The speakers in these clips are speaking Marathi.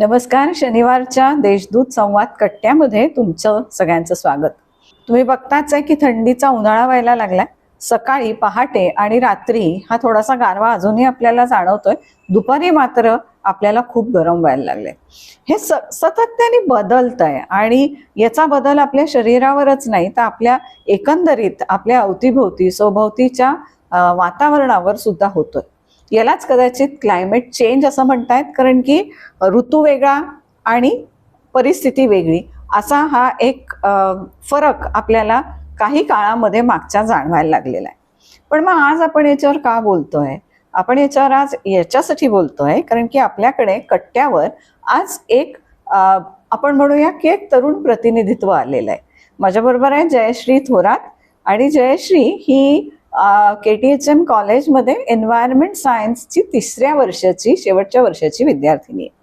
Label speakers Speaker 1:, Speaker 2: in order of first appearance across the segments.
Speaker 1: नमस्कार शनिवारच्या देशदूत संवाद कट्ट्यामध्ये तुमचं सगळ्यांचं स्वागत. तुम्ही बघताच आहे की थंडीचा उन्हाळा व्हायला लागलाय. सकाळी पहाटे आणि रात्री हा थोडासा गारवा अजूनही आपल्याला जाणवतोय. दुपारी मात्र आपल्याला खूप गरम व्हायला लागले हे स सातत्याने बदलत आहे आणि याचा बदल आपल्या शरीरावरच नाही तर आपल्या एकंदरीत आपल्या अवतीभोवती स्वभोवतीच्या वातावरणावर सुद्धा होतोय. यालाच कदाचित क्लायमेट चेंज असं म्हणतायत कारण की ऋतू वेगळा आणि परिस्थिती वेगळी. असा हा एक फरक आपल्याला काही काळामध्ये मागच्या जाणवायला लागलेला आहे. पण मग आज आपण याच्यावर का बोलतोय? आपण याच्यावर आज याच्यासाठी बोलतोय कारण की आपल्याकडे कट्ट्यावर आज एक आपण म्हणूया की एक तरुण प्रतिनिधित्व आलेलं आहे. माझ्याबरोबर आहे जयश्री थोरात आणि जयश्री ही के टी एच एम कॉलेजमध्ये एन्व्हायरमेंट सायन्सची तिसऱ्या वर्षाची शेवटच्या वर्षाची विद्यार्थिनी आहे.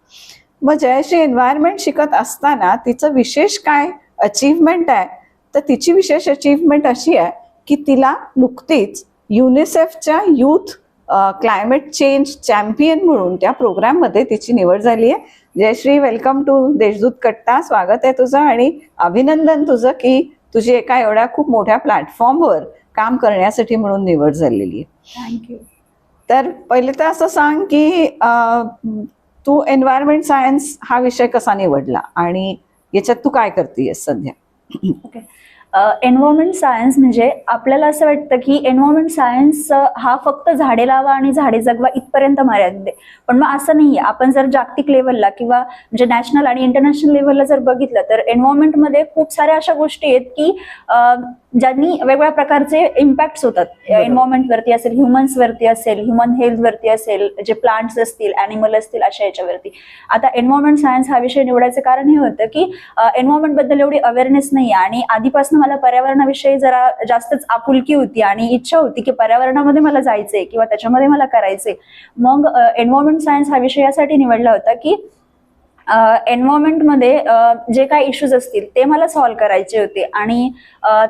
Speaker 1: मग जयश्री एन्व्हायरमेंट शिकत असताना तिचं विशेष काय अचीवमेंट आहे? तर तिची विशेष अचीवमेंट अशी आहे की तिला नुकतीच युनिसेफच्या यूथ क्लायमेट चेंज चॅम्पियन म्हणून त्या प्रोग्राममध्ये तिची निवड झाली आहे. जयश्री वेलकम टू देशदूत कट्टा. स्वागत आहे तुझं आणि अभिनंदन तुझं की तुझी एका एवढ्या खूप मोठ्या प्लॅटफॉर्मवर काम करण्यासाठी म्हणून निवड झालेली आहे.
Speaker 2: थँक्यू
Speaker 1: तर पहिले तर असं सांग की तू एन्व्हायरमेंट सायन्स हा विषय कसा निवडला आणि याच्यात तू काय करतेयस सध्या?
Speaker 2: ओके एन्व्हायरमेंट सायन्स म्हणजे आपल्याला असं वाटतं की एन्व्हायरमेंट सायन्स हा फक्त झाडे लावा आणि झाडे जगवा इथपर्यंत मर्यादित आहे पण मग असं नाहीये. आपण जर जागतिक लेवलला किंवा म्हणजे नॅशनल आणि इंटरनॅशनल लेवलला जर बघितलं तर एन्व्हायरमेंटमध्ये खूप साऱ्या अशा गोष्टी आहेत की ज्यांनी वेगवेगळ्या प्रकारचे इम्पॅक्ट्स होतात.
Speaker 1: बरोबर.
Speaker 2: एन्व्हायरमेंट वरती असेल ह्युमन्स वरती असेल ह्युमन हेल्थ वरती असेल जे प्लांट्स असतील अॅनिमल असतील अशा याच्यावरती. आता एन्व्हायरमेंट सायन्स हा विषय निवडायचं कारण हे होतं की एन्व्हायरमेंटबद्दल एवढी अवेअरनेस नाही आणि आधीपासून मला पर्यावरणाविषयी जरा जास्तच आपुलकी होती आणि इच्छा होती की पर्यावरणामध्ये मला जायचंय किंवा त्याच्यामध्ये मला करायचंय. मग एन्व्हायरमेंट सायन्स हा विषय यासाठी निवडला होता की एन्व्हायरमेंटमध्ये जे काही इश्यूज असतील ते मला सॉल्व्ह करायचे होते. आणि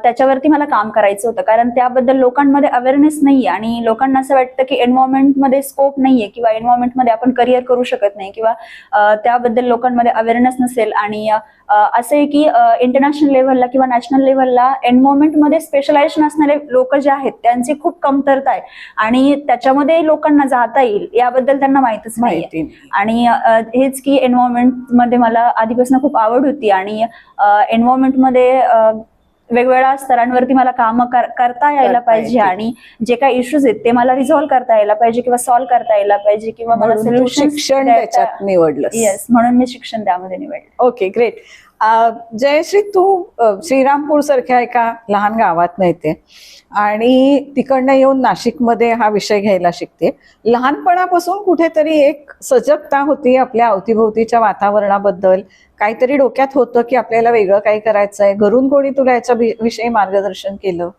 Speaker 2: त्याच्यावरती मला काम करायचं होतं. कारण त्याबद्दल लोकांमध्ये अवेअरनेस नाहीये. आणि लोकांना असं वाटतं की एन्व्हायरमेंटमध्ये स्कोप नाहीये किंवा एन्व्हायरमेंटमध्ये आपण करिअर करू शकत नाही किंवा त्याबद्दल लोकांमध्ये अवेअरनेस नसेल. आणि असं आहे की इंटरनॅशनल लेव्हलला किंवा नॅशनल लेव्हलला एन्व्हायरमेंटमध्ये स्पेशलायझेशन असणारे लोक जे आहेत त्यांची खूप कमतरता आहे. आणि त्याच्यामध्ये लोकांना जाता येईल याबद्दल त्यांना माहितच नाही. आणि हेच की एन्व्हायरमेंट मध्ये मला आधीपासून खूप आवड होती आणि एन्व्हायरमेंटमध्ये अ, वेगवेगळ्या स्तरांवरती मला काम करता यायला पाहिजे. आणि जे काही इश्यूज आहेत ते मला रिझॉल्व्ह करता यायला पाहिजे किंवा सॉल्व्ह करता यायला पाहिजे किंवा मला सोल्युशन
Speaker 1: शिक्षण त्याच्यात निवडलं
Speaker 2: येस म्हणून मी शिक्षण त्यामध्ये निवडलं.
Speaker 1: ओके ग्रेट जयश्री तू श्रीरामपूर सारख्या एका लहान गावात येते. आणि तिकडनं येऊन नाशिकमध्ये हा विषय घ्यायला शिकते. लहानपणापासून कुठेतरी एक सजगता होती आपल्या अवतीभोवतीच्या वातावरणाबद्दल. काहीतरी डोक्यात होतं की आपल्याला वेगळं काही करायचं आहे घरून कोणी तुला याच्या विषयी मार्गदर्शन केलं?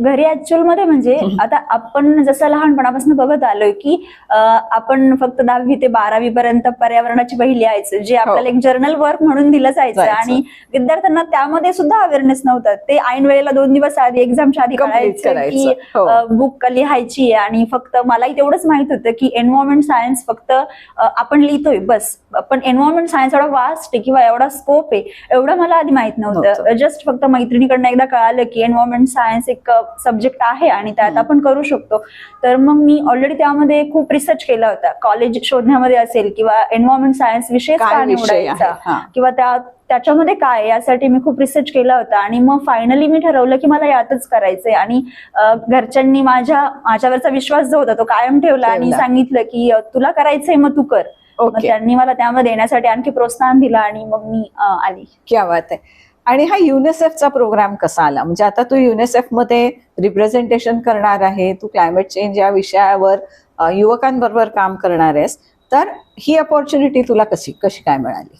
Speaker 2: घरी ऍक्च्युअलमध्ये म्हणजे आता आपण जसं लहानपणापासून बघत आलोय की आपण फक्त दहावी ते बारावी पर्यंत पर्यावरणाची वही लिहायचं जे आपल्याला एक जर्नल वर्क म्हणून दिलं जायचं. आणि विद्यार्थ्यांना त्यामध्ये सुद्धा अवेअरनेस नव्हतं ते ऐन वेळेला दोन दिवस आधी एक्झामच्या आधी कळायचं
Speaker 1: करायचं.
Speaker 2: की
Speaker 1: हो.
Speaker 2: बुक लिहायची आहे आणि फक्त मलाही तेवढंच माहीत होतं की एन्व्हायरमेंट सायन्स फक्त आपण लिहितोय बस पण एन्व्हायरमेंट सायन्स एवढा वास्ट आहे किंवा एवढा स्कोप आहे एवढं मला आधी माहीत नव्हतं
Speaker 1: नव्हतं.
Speaker 2: जस्ट फक्त मैत्रिणीकडनं एकदा कळालं की एन्व्हायरमेंट सायन्स एक सब्जेक्ट आहे आणि त्यात. आपण करू शकतो. तर मग मी ऑलरेडी त्यामध्ये खूप रिसर्च केला होता. कॉलेज शोधण्यामध्ये असेल किंवा एन्व्हायरमेंट सायन्स विषय का निवडायचा? किंवा त्या त्याच्यामध्ये काय? यासाठी मी खूप रिसर्च केला होता. आणि मग फायनली मी ठरवलं की मला यातच करायचंय. आणि घरच्यांनी माझ्या माझ्यावरचा विश्वास जो होता तो कायम ठेवला आणि. सांगितलं की तुला करायचंय मग तू कर. त्यांनी मला त्यामध्ये येण्यासाठी आणखी प्रोत्साहन दिलं आणि मग मी आली.
Speaker 1: क्या बात आहे. आणि हा युनिसेफचा प्रोग्राम कसा आला? म्हणजे आता तू युनिसेफमध्ये रिप्रेझेंटेशन करणार आहे तू क्लायमेट चेंज या विषयावर युवकांबरोबर काम करणार आहेस तर ही अपॉर्च्युनिटी तुला कशी कशी काय मिळाली?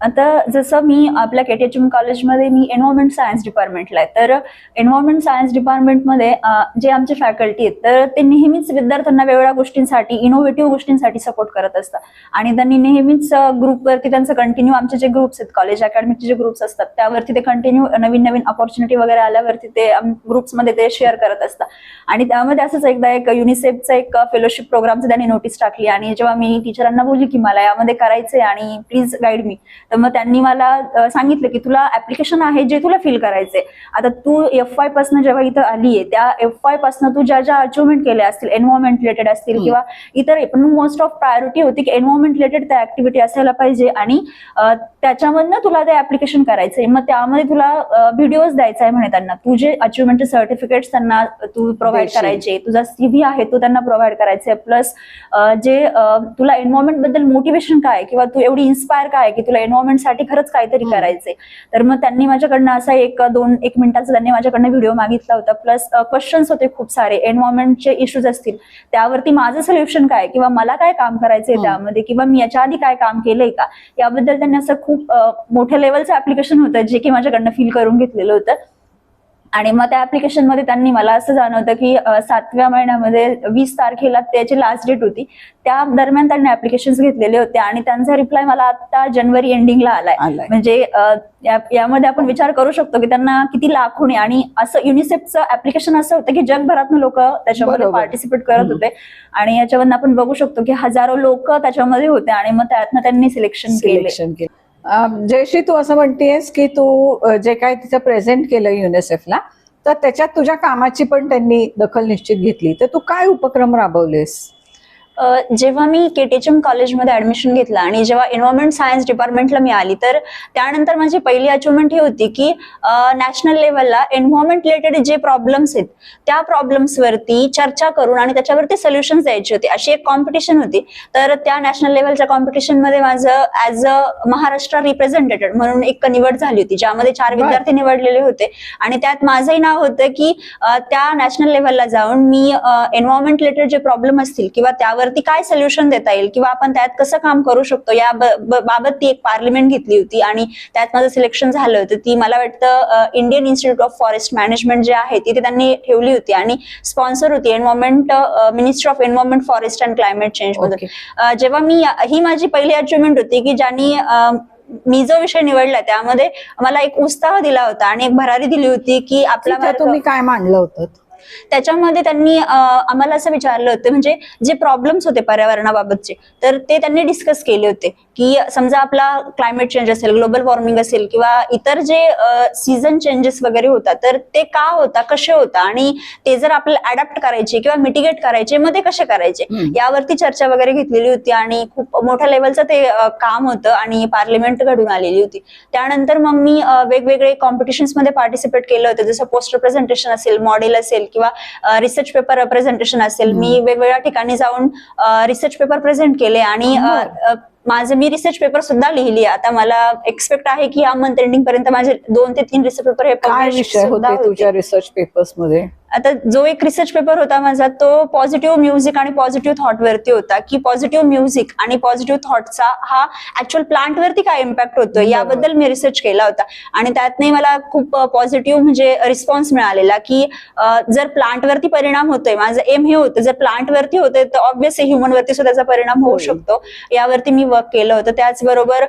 Speaker 2: आता जसं मी आपल्या केटीएचएम कॉलेजमध्ये मी एन्व्हायरमेंट सायन्स डिपार्टमेंटला आहे. तर एन्व्हायरमेंट सायन्स डिपार्टमेंटमध्ये जे आमचे फॅकल्टी आहेत तर ते नेहमीच विद्यार्थ्यांना वेगवेगळ्या गोष्टींसाठी इनोव्हेटिव्ह गोष्टींसाठी सपोर्ट करत असतात. आणि त्यांनी नेहमीच ग्रुपवरती त्यांचं कंटिन्यू आमचे जे ग्रुप्स आहेत कॉलेज अकॅडमीचे जे ग्रुप्स असतात त्यावरती ते कंटिन्यू नवीन नवीन ऑपॉर्च्युनिटी वगैरे आल्यावरती ते ग्रुप्समध्ये ते शेअर करत असतात. आणि त्यामध्ये असंच एकदा एक युनिसेफचा एक फेलोशिप प्रोग्रामचं त्यांनी नोटीस टाकली. आणि जेव्हा मी टीचरांना बोलली की मला यामध्ये करायचंय आणि प्लीज गाईड मी तर मग त्यांनी मला सांगितलं की तुला ऍप्लिकेशन आहे जे तुला फिल करायचंय आता तू एफ वायपासून जेव्हा इथं आलीये त्या एफ वायपासून तू ज्या ज्या अचिव्हमेंट केल्या असतील एन्व्हायरमेंट रिलेटेड असतील. किंवा इतर पण मोस्ट ऑफ प्रायोरिटी होती की एन्व्हायरमेंट रिलेटेड त्या ऍक्टिव्हिटी असायला पाहिजे आणि त्याच्यामधनं तुला ते ऍप्लिकेशन करायचंय मग त्यामध्ये तुला व्हिडिओज द्यायचा आहे म्हणे त्यांना तुझे अचिव्हमेंटचे सर्टिफिकेट्स त्यांना तू प्रोव्हाइड. करायचे तुझा सीव्ही आहे तो त्यांना प्रोव्हाइड करायचा आहे प्लस जे तुला एन्व्हायरमेंटबद्दल मोटिवेशन काय किंवा तू एवढी इन्स्पायर काय की तुला एन्व्हायरमेंट साठी खरंच काहीतरी. करायचंय. तर मग त्यांनी माझ्याकडनं असा एक दोन एक मिनिटाचा त्यांनी माझ्याकडनं व्हिडिओ मागितला होता. प्लस क्वेश्चन्स होते खूप सारे. एन्व्हायरमेंटचे इश्यूज असतील. त्यावरती माझं सोल्युशन काय? किंवा मला काय काम करायचंय. त्यामध्ये? किंवा मी याच्या आधी काय काम केलंय का? याबद्दल त्यांनी असं खूप मोठ्या लेवलचं ऍप्लिकेशन होतं जे की माझ्याकडनं फील करून घेतलेलं होतं. आणि मग त्या ऍप्लिकेशनमध्ये त्यांनी मला असं जाणवतं की सातव्या महिन्यामध्ये वीस तारखेला त्याची लास्ट डेट होती. त्या दरम्यान त्यांनी ऍप्लिकेशन घेतलेले होते आणि त्यांचा रिप्लाय मला आता जानेवारी एंडिंगला आलाय. म्हणजे यामध्ये आपण विचार करू शकतो की त्यांना किती लाखोनी आणि असं युनिसेफचं ऍप्लिकेशन असं होतं की जगभरातून लोक त्याच्यामध्ये. पार्टिसिपेट करत. होते. आणि याच्यावरनं आपण बघू शकतो की हजारो लोक त्याच्यामध्ये होते आणि मग त्यातनं त्यांनी सिलेक्शन केले.
Speaker 1: जयश्री तू असं म्हणतेस की तू जे काय तिचं प्रेझेंट केलं युनिसेफला तर त्याच्यात तुझ्या कामाची पण त्यांनी दखल निश्चित घेतली. तर तू काय उपक्रम राबवलेस?
Speaker 2: जेव्हा मी केटीएचएम कॉलेजमध्ये ऍडमिशन घेतलं आणि जेव्हा एन्व्हायरमेंट सायन्स डिपार्टमेंटला मी आली तर त्यानंतर माझी पहिली अचिव्हमेंट ही होती की नॅशनल लेवलला एन्व्हायरमेंट रिलेटेड जे प्रॉब्लेम्स आहेत त्या प्रॉब्लेम्सवरती चर्चा करून आणि त्याच्यावरती सोल्युशन्स द्यायचे होते. अशी एक कॉम्पिटिशन होती. तर त्या नॅशनल लेवलच्या कॉम्पिटिशनमध्ये माझं ऍज अ महाराष्ट्र रिप्रेझेंटेटिव्ह म्हणून एक निवड झाली होती ज्यामध्ये चार. विद्यार्थी निवडलेले होते. आणि त्यात माझंही नाव होतं की त्या नॅशनल लेवलला जाऊन मी एन्व्हायरमेंट रिलेटेड जे प्रॉब्लेम असतील किंवा त्यावरती काय सोल्युशन देता येईल? किंवा आपण त्यात कसं काम करू शकतो? या बाबत ती एक पार्लिमेंट घेतली होती आणि त्यात माझं सिलेक्शन झालं होतं. ती मला वाटतं Indian Institute of Forest Management जे आहे तिथे त्यांनी ठेवली होती आणि स्पॉन्सर होती environment ministry of environment forest and climate change मधून जेव्हा मी ही माझी पहिली अचिव्हमेंट होती की ज्यांनी मी जो विषय निवडला त्यामध्ये मला एक उत्साह दिला होता आणि एक भरारी दिली होती की आपला
Speaker 1: तुम्ही काय मांडलं होतं?
Speaker 2: त्याच्यामध्ये त्यांनी आम्हाला असं विचारलं होतं म्हणजे जे प्रॉब्लेम्स होते पर्यावरणाबाबतचे तर ते त्यांनी डिस्कस केले होते. की समजा आपला क्लायमेट चेंज असेल ग्लोबल वॉर्मिंग असेल किंवा इतर जे सीझन चेंजेस वगैरे होता तर ते का होता कसे होता आणि ते जर आपल्याला अडॅप्ट करायचे किंवा मिटिगेट करायचे मग ते कसे करायचे. यावरती चर्चा वगैरे घेतलेली होती आणि खूप मोठ्या लेवलचं ते काम होतं आणि पार्लिमेंट घडून आलेली होती. त्यानंतर मग मी वेगवेगळे कॉम्पिटिशन्समध्ये पार्टिसिपेट केलं होतं. जसं पोस्टर प्रेझेंटेशन असेल मॉडेल असेल किंवा रिसर्च पेपर प्रेझेंटेशन असेल. मी वेगवेगळ्या ठिकाणी जाऊन रिसर्च पेपर प्रेझेंट केले आणि माझं मी रिसर्च पेपर सुद्धा लिहिली आता मला एक्सपेक्ट आहे की या मंथ एंडिंग पर्यंत माझे दोन ते तीन रिसर्च पेपर हे
Speaker 1: काय विषय होते तुझ्या रिसर्च पेपर्समध्ये?
Speaker 2: आता जो एक रिसर्च पेपर होता माझा तो पॉझिटिव्ह म्युझिक आणि पॉझिटिव्ह थॉट वरती होता की पॉझिटिव्ह म्युझिक आणि पॉझिटिव्ह थॉटचा हा ऍक्च्युअल प्लांट वरती काय इम्पॅक्ट होतो. याबद्दल मी रिसर्च केला होता आणि त्यातने मला खूप पॉझिटिव्ह म्हणजे रिस्पॉन्स मिळालेला की जर प्लांट वरती परिणाम होतोय माझं एम हे होतं जर प्लांट वरती होतंय तर ऑब्व्हियसली ह्युमन वरती सुद्धा त्याचा परिणाम होऊ. शकतो यावरती मी वर्क केलं होतं त्याचबरोबर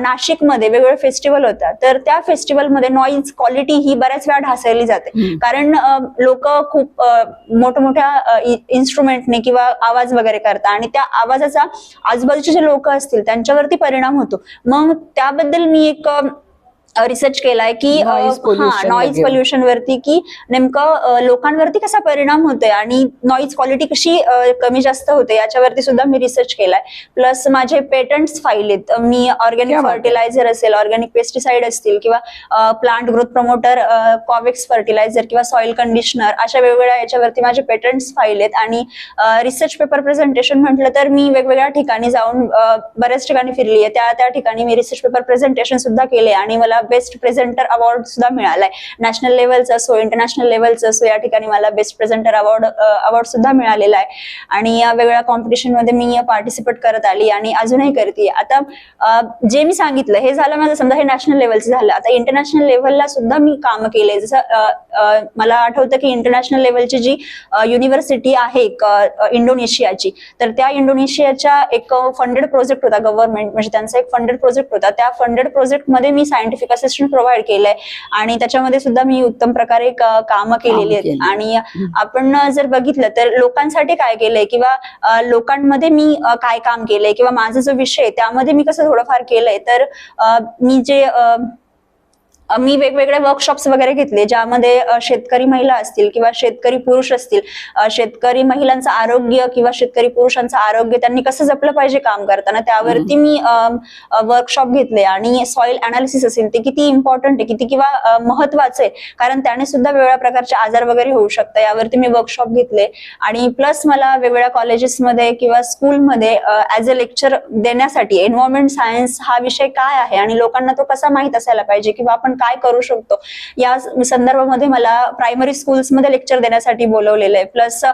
Speaker 2: नाशिकमध्ये वेगवेगळे फेस्टिवल होता तर त्या फेस्टिवलमध्ये नॉईज क्वालिटी ही बऱ्याच वेळा ढासळली जाते. कारण लोक खूप मोठमोठ्या इन्स्ट्रुमेंटने किंवा आवाज वगैरे करतात आणि त्या आवाजाचा आजूबाजूचे जे लोक असतील त्यांच्यावरती परिणाम होतो. मग त्याबद्दल मी एक रिसर्च केलाय की नॉईज. पोल्युशन वरती की नेमकं लोकांवरती कसा परिणाम होतोय आणि नॉईज क्वालिटी कशी कमी जास्त होते याच्यावरती सुद्धा मी रिसर्च केलाय प्लस माझे पेटंट्स फाईल आहेत मी ऑर्गॅनिक. फर्टिलायझर असेल ऑर्गॅनिक पेस्टिसाइड असतील किंवा प्लांट ग्रोथ प्रमोटर कॉवेक्स फर्टिलायझर किंवा सॉइल कंडिशनर अशा वेगवेगळ्या याच्यावरती माझे पेटंट्स फाईल आहेत आणि रिसर्च पेपर प्रेझेंटेशन म्हटलं तर मी वेगवेगळ्या ठिकाणी जाऊन बऱ्याच ठिकाणी फिरली आहे त्या त्या ठिकाणी मी रिसर्च पेपर प्रेझेंटेशन सुद्धा केले आणि मला बेस्ट प्रेझेंटर अवॉर्ड सुद्धा मिळालाय. नॅशनल लेवलचा असो इंटरनॅशनल लेवलचा असो या ठिकाणी मला बेस्ट प्रेझेंटर अवॉर्ड अवॉर्ड सुद्धा मिळालेला आहे. आणि या वेगवेगळ्या कॉम्पिटिशनमध्ये मी पार्टिसिपेट करत आली आणि अजूनही करते. आता जे मी सांगितलं हे झालं माझं समजा हे नॅशनल लेवलचं झालं. आता इंटरनॅशनल लेवलला सुद्धा मी काम केले. जसं मला आठवतं की इंटरनॅशनल लेवलची जी युनिव्हर्सिटी आहे इंडोनेशियाची तर त्या इंडोनेशियाच्या एक फंडेड प्रोजेक्ट होता गव्हर्नमेंट म्हणजे त्यांचा एक फंडेड प्रोजेक्ट होता. त्या फंडेड प्रोजेक्टमध्ये मी सायंटिफिक असिस्टंट प्रोव्हाइड केलंय. आणि त्याच्यामध्ये सुद्धा मी उत्तम प्रकारे काम केलेली आहेत. आणि आपण जर बघितलं तर लोकांसाठी काय केलंय किंवा लोकांमध्ये मी काय काम केलंय किंवा माझा जो विषय त्यामध्ये मी कसं थोडंफार केलंय तर मी जे मी वेगवेगळे वर्कशॉप्स वगैरे घेतले ज्यामध्ये शेतकरी महिला असतील किंवा शेतकरी पुरुष असतील शेतकरी महिलांचं आरोग्य किंवा शेतकरी पुरुषांचं आरोग्य त्यांनी कसं जपलं पाहिजे काम करताना त्यावरती मी वर्कशॉप घेतले. आणि सॉइल अनालिसिस असेल ते किती इम्पॉर्टंट आहे किती किंवा महत्वाचं आहे कारण त्याने सुद्धा वेगवेगळ्या प्रकारचे आजार वगैरे होऊ शकतात. यावरती मी वर्कशॉप घेतले. आणि प्लस मला वेगवेगळ्या कॉलेजेसमध्ये किंवा स्कूलमध्ये ऍज अ लेक्चर देण्यासाठी एन्व्हायरमेंट सायन्स हा विषय काय आहे? आणि लोकांना तो कसा माहीत असायला पाहिजे? किंवा आपण काय करू शकतो? या संदर्भामध्ये मला प्रायमरी स्कूल्समध्ये लेक्चर देण्यासाठी बोलवलेलं आहे. प्लस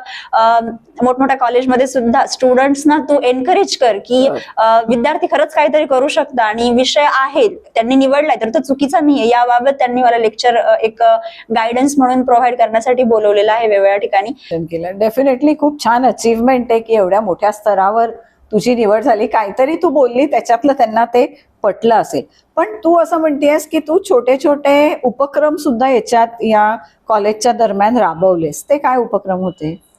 Speaker 2: मोठमोठ्या कॉलेजमध्ये सुद्धा स्टुडंट्सना तू एनकरेज कर की. अ, विद्यार्थी खरंच काहीतरी करू शकतात आणि विषय आहे त्यांनी निवडलाय तर तो चुकीचा नाहीये. याबाबत त्यांनी मला लेक्चर एक गायडन्स म्हणून प्रोव्हाइड करण्यासाठी बोलवलेलं आहे वेगवेगळ्या ठिकाणी.
Speaker 1: डेफिनेटली खूप छान अचीवमेंट आहे की एवढ्या मोठ्या स्तरावर तुझी निवड झाली. काहीतरी तू बोलली त्याच्यातलं त्यांना ते पटलं असेल. पण तू असं म्हणतेस की तू छोटे छोटे उपक्रम सुद्धा याच्यात या कॉलेजच्या दरम्यान राबवलेस. ते काय उपक्रम होते?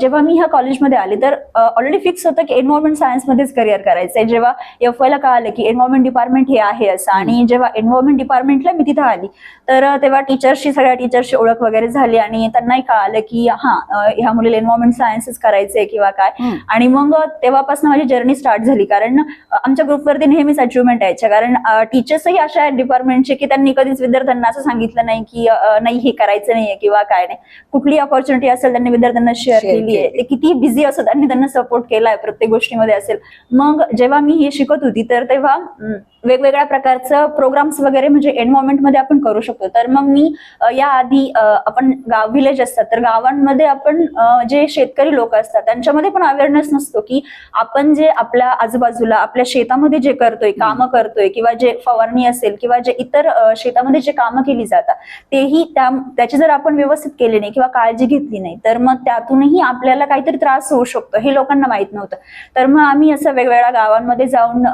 Speaker 2: जेव्हा मी ह्या कॉलेजमध्ये आले तर ऑलरेडी फिक्स होतं की एन्व्हायरमेंट सायन्समध्येच करिअर करायचंय. जेव्हा एफ ला कळालं की एन्व्हायरमेंट डिपार्टमेंट हे आहे असं आणि जेव्हा एन्व्हायरमेंट डिपार्टमेंटला मी तिथं आली तर तेव्हा टीचर्सची सगळ्या टीचर्सची ओळख वगैरे झाली आणि त्यांनाही कळालं की हा ह्या मुलीला एन्व्हायरमेंट सायन्सच करायचंय किंवा काय. आणि मग तेव्हापासून माझी जर्नी स्टार्ट झाली. कारण आमच्या ग्रुपवरती नेहमीच अचिव्हमेंट यायच्या. कारण टीचर्सही अशा आहेत डिपार्टमेंटचे की त्यांनी कधीच विद्यार्थ्यांना असं सांगितलं नाही की नाही हे करायचं नाहीये किंवा काय नाही. कुठली ऑपॉर्च्युनिटी असेल त्यांनी विद्यार्थ्यांना शेअर केली आहे. ते किती बिझी असो त्यांनी त्यांना सपोर्ट केलाय प्रत्येक गोष्टीमध्ये असेल. मग जेव्हा मी हे शिकत होती तर तेव्हा वेगवेगळ्या प्रकारचं प्रोग्राम्स वगैरे म्हणजे मध्ये आपण करू शकतो. तर मग मी अ, याआधी अ, आपण गाव विलेज असतात तर गावांमध्ये आपण जे शेतकरी लोक असतात त्यांच्यामध्ये पण अवेअरनेस नसतो की आपण जे आपल्या आजूबाजूला आपल्या शेतामध्ये जे करतोय कामं करतोय किंवा जे फवारणी असेल किंवा जे इतर शेतामध्ये जे कामं केली जातात तेही त्या त्याची जर आपण व्यवस्थित केली नाही किंवा काळजी घेतली नाही तर मग त्यातूनही आपल्याला काहीतरी त्रास होऊ शकतो हे लोकांना माहीत नव्हतं. तर मग आम्ही असं वेगवेगळ्या गावांमध्ये जाऊन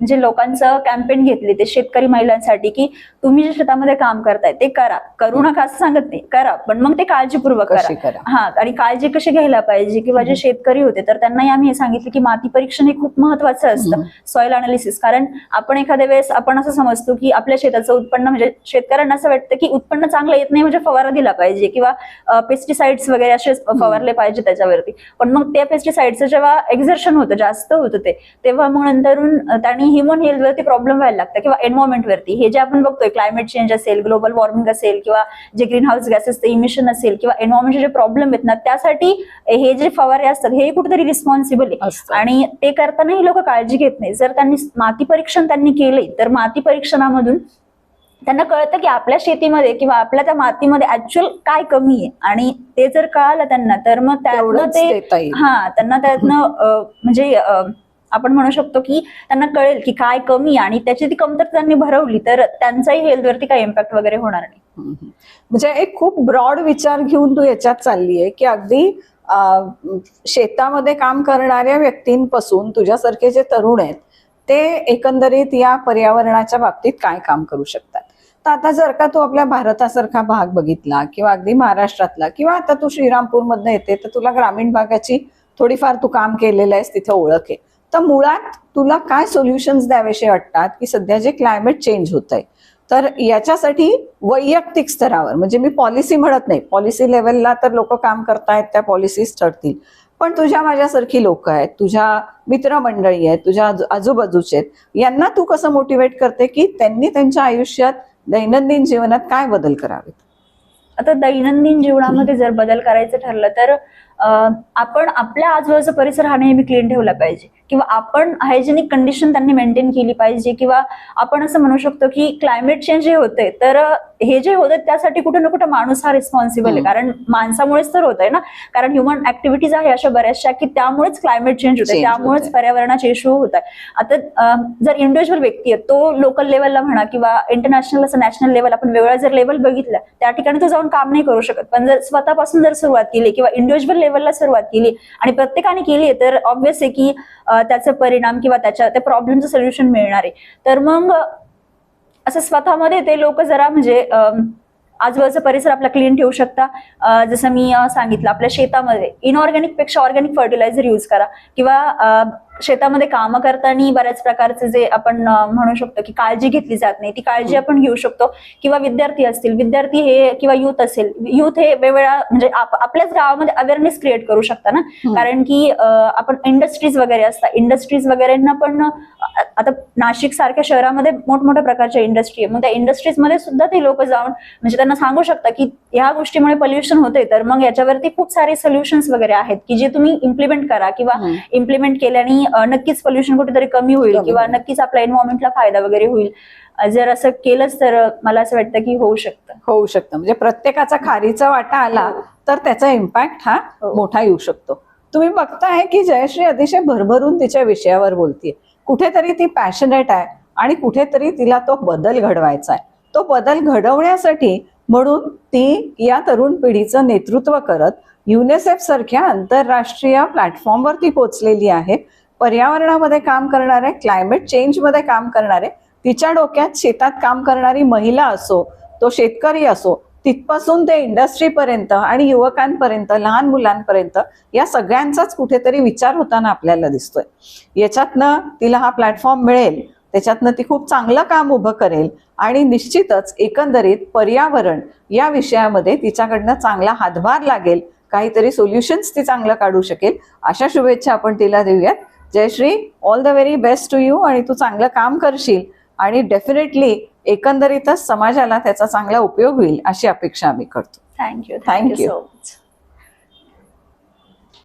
Speaker 2: म्हणजे लोकांचं कॅम्पेन घेतले ते शेतकरी महिलांसाठी की तुम्ही जे शेतामध्ये काम करताय ते करा. करू नका असं सांगत नाही. करा पण मग ते काळजीपूर्वक करा. हा आणि काळजी कशी घ्यायला पाहिजे? किंवा जे शेतकरी होते तर त्यांनाही आम्ही हे सांगितलं की माती परीक्षण हे खूप महत्वाचं असतं. सॉइल अनालिसिस कारण आपण एखाद्या वेळेस आपण असं समजतो की आपल्या शेताचं उत्पन्न म्हणजे शेतकऱ्यांना असं वाटतं की उत्पन्न चांगलं येत नाही म्हणजे फवारा दिला पाहिजे किंवा पेस्टिसाइड्स वगैरे असे फवारले पाहिजे त्याच्यावरती. पण मग त्या पेस्टिसाइडचं जेव्हा एक्झर्शन होतं जास्त होतं ते तेव्हा मग नंतरून अ, त्यांनी ह्युमन हेल्थवरती प्रॉब्लेम व्हायला लागतं. किंवा एन्व्हायरमेंट वरती. हे जे आपण बघतोय क्लायमेट चेंज असेल ग्लोबल वॉर्मिंग असेल किंवा जे ग्रीन हाऊस गॅसेसचं इमिशन असेल किंवा एन्व्हायरमेंटचे जे प्रॉब्लेम आहेत ना त्यासाठी हे जे फवारे असतात हे कुठेतरी रिस्पॉन्सिबल आहे. आणि ते करतानाही लोक काळजी घेत नाही जर त्यांनी माती परीक्षण त्यांनी केले तर माती परीक्षणामधून त्यांना कळतं की आपल्या शेतीमध्ये किंवा आपल्या त्या मातीमध्ये ऍक्च्युअल काय कमी आहे. आणि ते जर कळालं त्यांना तर मग त्यातनं ते हा त्यांना त्यातनं म्हणजे आपण म्हणू शकतो की त्यांना कळेल की काय कमी आणि त्याची ती कमतरता त्यांनी भरवली तर त्यांचाही हेल्थवरती काही इम्पॅक्ट वगैरे होणार नाही.
Speaker 1: म्हणजे एक खूप ब्रॉड विचार घेऊन तू याच्यात चालली आहे की अगदी शेतामध्ये काम करणाऱ्या व्यक्तींपासून तुझ्यासारखे जे तरुण आहेत ते एकंदरीत या पर्यावरणाच्या बाबतीत काय काम करू शकतात? तर आता जर का तू आपल्या भारतासारखा भाग बघितला किंवा अगदी महाराष्ट्रातला किंवा आता तू श्रीरामपूरमधनं येते तर तुला ग्रामीण भागाची थोडीफार तू काम केलेलं आहेस तिथे ओळख आहे. तर मुळात तुला काय सोल्युशन्स द्यावेसे वाटतात की सध्या जे क्लायमेट चेंज होत आहे तर याच्यासाठी वैयक्तिक स्तरावर म्हणजे मी पॉलिसी म्हणत नाही. पॉलिसी लेवलला तर लोक काम करतायत त्या पॉलिसीज ठरतील. पण तुझ्या माझ्यासारखी लोक आहेत तुझ्या मित्रमंडळी आहेत तुझ्या आजूबाजूचे आहेत यांना तू कसं मोटिवेट करते की त्यांनी त्यांच्या आयुष्यात दैनंदिन जीवनात काय बदल करावेत?
Speaker 2: आता दैनंदिन जीवनामध्ये जर बदल करायचं ठरलं तर आपण आपल्या आजूबाजूचा परिसर हा नेहमी क्लीन ठेवला पाहिजे. किंवा आपण हायजेनिक कंडिशन त्यांनी मेंटेन केली पाहिजे किंवा आपण असं म्हणू शकतो की क्लायमेट चेंज हे होते तर हे जे होतं त्यासाठी कुठे ना कुठे माणूस हा रिस्पॉन्सिबल आहे. कारण माणसामुळेच तर होत आहे ना कारण ह्युमन ऍक्टिव्हिटीज आहे अशा बऱ्याचशा की त्यामुळेच क्लायमेट चेंज होते त्यामुळेच. पर्यावरणाचे इश्यू होत आहे आता जर इंडिव्हिज्युअल व्यक्ती आहे तो लोकल लेवलला म्हणा किंवा इंटरनॅशनल असं नॅशनल लेवल आपण वेगळा जर लेवल बघितलं त्या ठिकाणी तो जाऊन काम नाही करू शकत पण जर स्वतःपासून जर सुरुवात केली किंवा इंडिव्हिज्युअल लेवलला सुरुवात केली आणि प्रत्येकाने केली तर ऑब्व्हियस आहे की त्याचा परिणाम किंवा त्याच्या त्या प्रॉब्लेमचं सोल्युशन मिळणार आहे. तर मग असं स्वतःमध्ये ते लोक जरा म्हणजे आजूबाजूचा परिसर आपला क्लीन ठेवू शकता. जसं मी सांगितलं आपल्या शेतामध्ये इनऑर्गॅनिकपेक्षा ऑर्गॅनिक फर्टिलायझर यूज करा. किंवा शेतामध्ये कामं करताना बऱ्याच प्रकारचे जे आपण म्हणू शकतो की काळजी घेतली जात नाही. ती काळजी आपण घेऊ शकतो. किंवा विद्यार्थी असतील विद्यार्थी हे किंवा युथ असेल युथ हे वेगवेगळ्या म्हणजे आप- आपल्याच गावामध्ये अवेअरनेस क्रिएट करू शकता ना?
Speaker 1: हम्म.
Speaker 2: कारण की आपण इंडस्ट्रीज वगैरे असतात. इंडस्ट्रीज वगैरेंना पण आता नाशिक सारख्या शहरामध्ये मोठमोठ्या प्रकारच्या इंडस्ट्री आहे. मग त्या इंडस्ट्रीजमध्ये सुद्धा ते लोक जाऊन म्हणजे त्यांना सांगू शकता की ह्या गोष्टीमुळे पोल्युशन होते तर मग याच्यावरती खूप सारे सोल्युशन्स वगैरे आहेत की जे तुम्ही इम्प्लिमेंट करा किंवा. इम्प्लिमेंट केल्याने अं, नक्कीच पोल्युशन कुठेतरी कमी होईल किंवा. नक्कीच आपल्या एन्व्हायरमेंटला फायदा वगैरे होईल. जर असं केलंच तर मला असं वाटतं की होऊ शकतं.
Speaker 1: होऊ शकतं. म्हणजे प्रत्येकाचा खारीचा वाटा आला तर त्याचा इम्पॅक्ट हा
Speaker 2: हो.
Speaker 1: मोठा येऊ शकतो. तुम्ही बघताय की जयश्री अतिशय भरभरून तिच्या विषयावर बोलतीये. कुठेतरी ती पॅशनेट आहे आणि कुठेतरी तिला तो बदल घडवायचा आहे. तो बदल घडवण्यासाठी म्हणून ती या तरुण पिढीचं नेतृत्व करत युनेसेफ सारख्या आंतरराष्ट्रीय प्लॅटफॉर्मवर ती पोचलेली आहे. पर्यावरणामध्ये काम करणारे क्लायमेट चेंजमध्ये काम करणारे तिच्या डोक्यात शेतात काम करणारी महिला असो तो शेतकरी असो तिथपासून ते इंडस्ट्रीपर्यंत आणि युवकांपर्यंत लहान मुलांपर्यंत या सगळ्यांचाच कुठेतरी विचार होताना आपल्याला दिसतोय. याच्यातनं तिला हा प्लॅटफॉर्म मिळेल त्याच्यातनं ती खूप चांगलं काम उभं करेल आणि निश्चितच एकंदरीत पर्यावरण या विषयामध्ये तिच्याकडनं चांगला हातभार लागेल काहीतरी सोल्युशन्स ती चांगलं काढू शकेल. अशा शुभेच्छा आपण तिला देऊयात. Jayashree all the very best to you आणि तू चांगलं काम करशील आणि डेफिनेटली एकंदरीतच समाजाला त्याचा चांगला उपयोग होईल अशी अपेक्षा आम्ही करतो.
Speaker 2: Thank you thank you. So much